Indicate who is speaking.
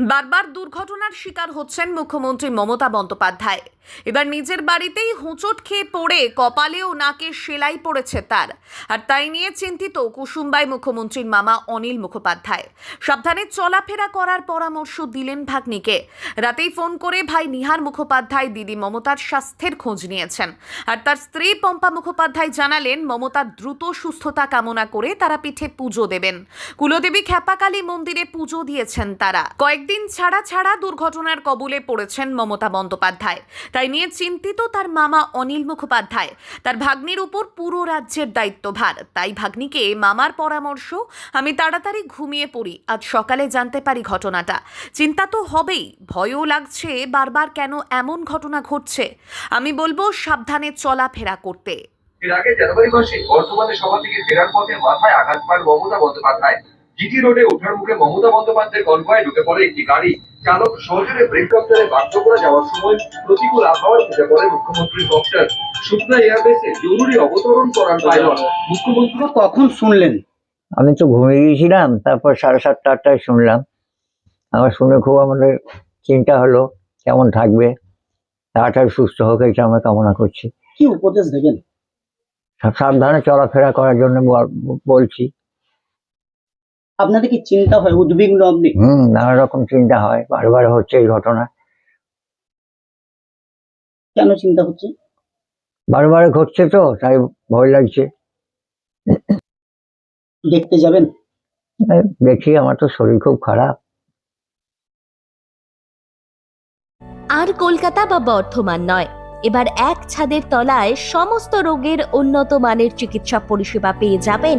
Speaker 1: বারবার দুর্ঘটনার শিকার হচ্ছেন মুখ্যমন্ত্রী মমতা বন্দ্যোপাধ্যায়। এবার নিজের বাড়িতেই হোঁচট খেয়ে পড়ে কপালে ও নাকে সেলাই পড়েছে তার। আর তাই নিয়ে চিন্তিত কুসুম্বাই মুখ্যমন্ত্রীর মামা অনিল মুখোপাধ্যায়। সাবধানে চলাফেরা করার পরামর্শ দিলেন ভাগ্নিকে। রাতেই ফোন করে ভাই নিহার মুখোপাধ্যায় দিদি মমতার স্বাস্থ্যের খোঁজ নিয়েছেন। আর তার স্ত্রী পম্পা মুখোপাধ্যায় জানালেন, মমতার দ্রুত সুস্থতা কামনা করে তারা পিঠে পুজো দেবেন। কুলদেবী খ্যাপাকালী মন্দিরে পুজো দিয়েছেন তারা। কয়েকদিন ছাড়া ছাড়া দুর্ঘটনার কবলে পড়েছেন মমতা বন্দ্যোপাধ্যায়। তাই নিয়ে চিন্তিত তার মামা অনিল মুখোপাধ্যায়। তার ভাগ্নির উপর পুরো রাজ্যের দায়িত্বভার। তাই ভাগ্নিকে মামার পরামর্শ, আমি তাড়াতাড়ি ঘুমিয়ে পড়ি। আজ সকালে জানতে পারি ঘটনাটা। চিন্তা তো হবেই, ভয়ও লাগছে বারবার কেন এমন ঘটনা ঘটছে। আমি বলব সাবধানে চলাফেরা করতে।
Speaker 2: এর আগে জানুয়ারি মাসে বর্ধমানে সভা থেকে ফেরার পথে মাথায় আঘাত পান মমতা বন্দ্যোপাধ্যায়। জিটি রোডে ওঠার মুখে মমতা বন্দ্যোপাধ্যায়ের কনভয়ে ঢুকে পড়ে একটি গাড়ি। চালক সহজরে ব্রেক কপ্টারে বাধ্য করে যাওয়ার সময় প্রতিকূল আবহাওয়ার মুখে পড়ে মুখ্যমন্ত্রীর কপ্টার শুকনা এয়ারবেসে জরুরি অবতরণ করান পাইলট। মুখ্যমন্ত্রী
Speaker 3: কখন শুনলেন।
Speaker 4: আমি তো ঘুমিয়ে গিয়েছিলাম তারপর সাড়ে সাতটা আটটায় শুনলাম। আমার শুনে খুব আমাদের চিন্তা হলো কেমন থাকবে? তাড়াতাড়ি সুস্থ হোক এটা আমরা কামনা করছি।
Speaker 3: কি উপদেশ দেবেন?
Speaker 4: সাবধানে চলাফেরা করার জন্য বলছি।
Speaker 3: আপনাদের কি চিন্তা হয় উদ্বিগ্ন আপনি?
Speaker 4: হুম নানা রকম চিন্তা হয় বারবার হচ্ছে এই ঘটনা।
Speaker 3: কেন চিন্তা হচ্ছে?
Speaker 4: বারবার ঘটছে তো তাই ভয় লাগছে।
Speaker 3: দেখতে যাবেন?
Speaker 4: দেখি আমার তো শরীর খুব খারাপ।
Speaker 5: আর কলকাতা বা বর্ধমান নয়। এবার এক ছাদের তলায় সমস্ত রোগের উন্নত মানের চিকিৎসা পরিষেবা পেয়ে যাবেন